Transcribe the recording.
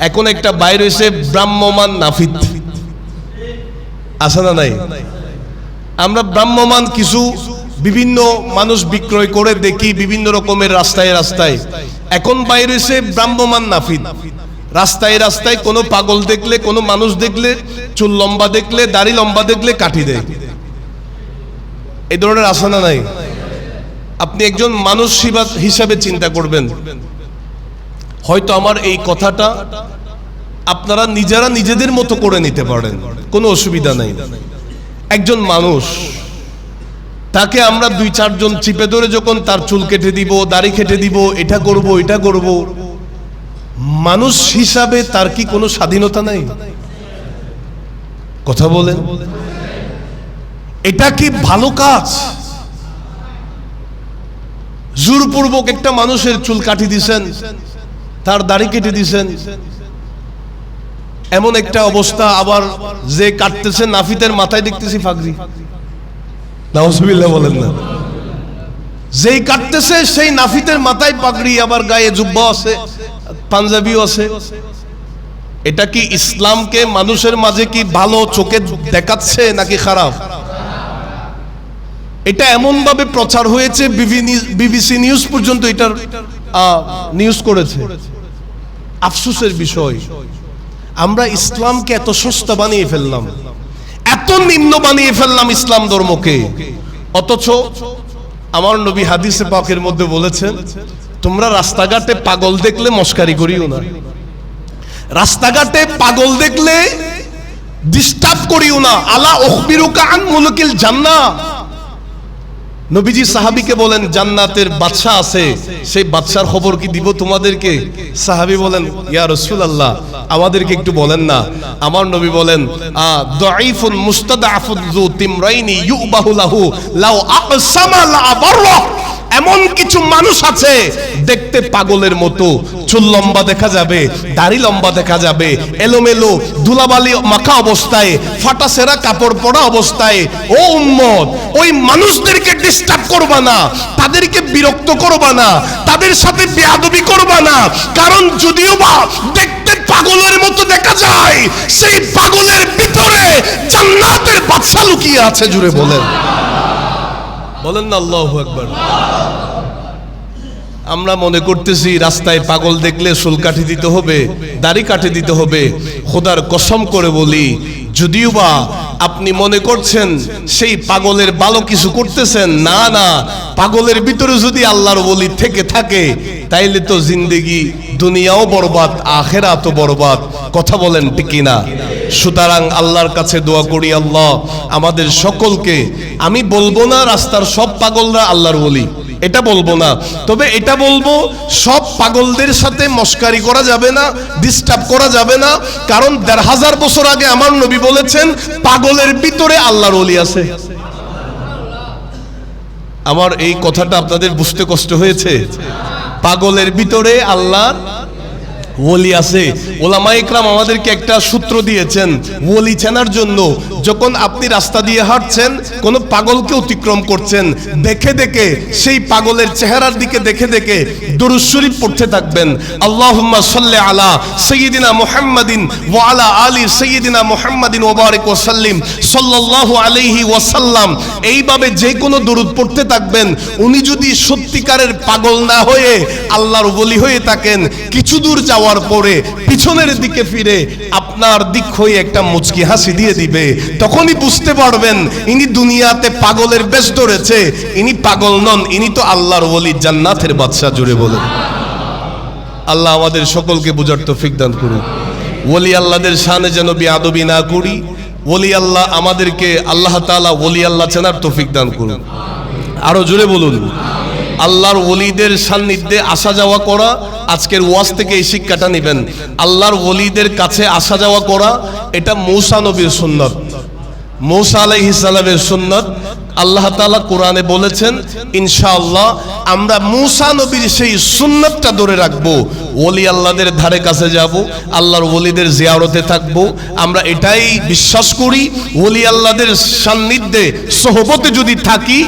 এখন একটা বাইরে এসে ব্রাহ্মমান নাফিত আছে না নাই? আমরা ব্রাহ্মমান কিছু বিভিন্ন মানুষ বিক্রয় করে দেখি বিভিন্ন রকমের রাস্তায় রাস্তায়। এখন বাইরে এসে ব্রাহ্মমান নাফিদ। রাস্তায় রাস্তায় কোনো পাগল দেখলে, কোনো মানুষ দেখলে, চুল লম্বা দেখলে, দাড়ি লম্বা দেখলে কাটি দেয়। এই ধরনের আসানা নাই? আপনি একজন মানুষ হিসাবে চিন্তা করবেন। হয়তো আমার এই কথাটা আপনারা নিজেরা নিজেদের মতো করে নিতে পারেন। কোনো অসুবিধা নাই। একজন মানুষ, তাকে আমরা দুই চারজন চিপে ধরে যখন তার চুল কেটে দিব, দাড়ি কেটে দিব, এটা করব এটা করব, মানুষ হিসাবে তার কি কোনো স্বাধীনতা নাই? কথা বলেন। এটা কি ভালো কাজ? জোরপূর্বক একটা মানুষের চুল কাটি দিছেন তার দাড়ি কেটে দিছেন এমন একটা অবস্থা আবার যে কাটতেছে নাফিতের মাথায় দেখতেছি ফাগরি। বলেন না। যেই কাটতেছে সেই নাফিতের মাথায় পাগড়ি আবার গায়ে আছে, পাঞ্জাবিও আছে। এটা কি ইসলামকে মানুষের মাঝে কি ভালো চোখে দেখাচ্ছে নাকি খারাপ? এটা এমন ভাবে প্রচার হয়েছে বিবিসি নিউজ পর্যন্ত এটার নিউজ করেছে। আফসোসের বিষয়। আমরা ইসলামকে এত সস্তা বানিয়ে ফেললাম। এত নিম্ন বানিয়ে ফেললাম ইসলাম ধর্মকে। অথচ আমার নবী হাদিসে পাকের মধ্যে বলেছেন, তোমরা রাস্তাঘাটে পাগল দেখলে মস্কারি করিও না। রাস্তাঘাটে পাগল দেখলে ডিস্টার্ব করিও না। আলা ওখবিরুকা আন মুলকিল জান্নাহ। নবীজি সাহাবিকে বলেন, জান্নাতের বাদশাহ আছে, সেই বাদশার খবর কি দিব তোমাদেরকে? সাহাবি বলেন, ইয়া রসুল আল্লাহ আমাদেরকে একটু বলেন না। আমার নবী বলেন দাইফুন দাঈফুন মুস্তাদআফুন যু তিমরাইনি ইউবাহু লাউ আকসামা লা এমন কিছু মানুষ আছে, দেখতে পাগলের মতো। চুল লম্বা দেখা যাবে, দাড়ি লম্বা দেখা যাবে, এলোমেলো, ধুলাবালি মাখা অবস্থায়, ফাটা সেরা কাপড় পরা অবস্থায়। ও উম্মত, ওই মানুষদেরকে ডিস্টার্ব করবা না, তাদেরকে বিরক্ত করবা না, তাদের সাথে বেয়াদবি করবা না। কারণ যদিও বা দেখতে পাগলের মতো দেখা যায়, সেই পাগলের ভিতরে জান্নাতের বাদশা লুকিয়ে আছে, জুড়ে বলেন। বলেন না, আল্লাহ আকবার। আমরা মনে করতেছি, রাস্তায় পাগল দেখলে চুল কাটি দিতে হবে, দাড়ি কাটে দিতে হবে। খোদার কসম করে বলি, যদিও বা আপনি মনে করছেন সেই পাগলের ভালো কিছু করতেছেন, না না, পাগলের ভিতরে যদি আল্লাহর বলি থেকে থাকে, তাইলে তো জিন্দেগি দুনিয়াও বরবাদ আখেরা তো বরবাদ, কথা বলেন ঠিক না সুতরাং আল্লাহর কাছে দোয়া করি, আল্লাহ, আমাদের সকলকে, আমি বলব না রাস্তার সব পাগলরা আল্লাহর বলি এটা বলব না, তবে এটা বলব, সব পাগলদের সাথে মস্কারি করা যাবে না ডিস্টার্ব করা যাবে না, কারণ দেড় হাজার বছর আগে আমার নবী বলেছেন, পাগলের ভিতরে আল্লাহর অলি আছে। আমার এই কথাটা আপনাদের বুঝতে কষ্ট হয়েছে। পাগলের ভিতরে আল্লাহর ওলি আছে। ওলামা ইকরাম আমাদেরকে একটা সূত্র দিয়েছেন, ওলি চেনার জন্য। যখন আপনি রাস্তা দিয়ে হাঁটছেন, কোন পাগলকে অতিক্রম করছেন, দেখে দেখে সেই পাগলের চেহারার দিকে দেখে দেখে দুরুদ শরীফ পড়তে থাকবেন। আল্লাহুম্মা সাল্লি আলা সাইয়্যিদিনা মুহাম্মাদিন ওয়া আলা আলি সাইয়্যিদিনা মুহাম্মাদিন ওয়া বারিক ওয়া সাল্লিম সাল্লাল্লাহু আলাইহি ওয়াসাল্লাম এইভাবে যে কোনো দরুদ পড়তে থাকবেন। উনি যদি সত্যিকারের পাগল না হয়ে আল্লাহর বলি হয়ে থাকেন, কিছু দূর যাওয়ার পরে পিছনের দিকে ফিরে আপনার দিক হয়ে একটা মুচকি হাসি দিয়ে দিবে। তখনই বুঝতে পারবেন, ইনি দুনিয়াতে পাগলের বেশ ধরেছে। ইনি পাগল নন, ইনি তো আল্লাহর বলি জান্নাতের বাদশা জুড়ে বলেন। আল্লাহ আমাদের সকলকে বুঝার তৌফিক দান করুন ওলি আল্লাহদের শানে যেন বিয়াদবি না করি, ওলি আল্লাহ আমাদেরকে আল্লাহ তাআলা ওলি আল্লাহ চেনার তৌফিক দান করুন আরও জোরে বলুন। আল্লাহর ওলিদের সান্নিধ্যে আসা যাওয়া করা আজকের ওয়াজ থেকে এই শিক্ষাটা নেবেন। আল্লাহর ওলিদের কাছে আসা যাওয়া করা, এটা মৌসা নবীর সুন্নত। মৌসা আলাইহিস সালামের সুন্নত। আল্লাহ তাআলা কোরআনে বলেছেন, ইনশাআল্লাহ আমরা মূসা নবীর সেই সুন্নতটা ধরে রাখব। ওলি আল্লাহদের ধারে কাছে যাব, আল্লাহর ওলিদের জিয়ারতে থাকব। আমরা এটাই বিশ্বাস করি, ওলি আল্লাহদের সান্নিধ্যে, সহবতে যদি থাকি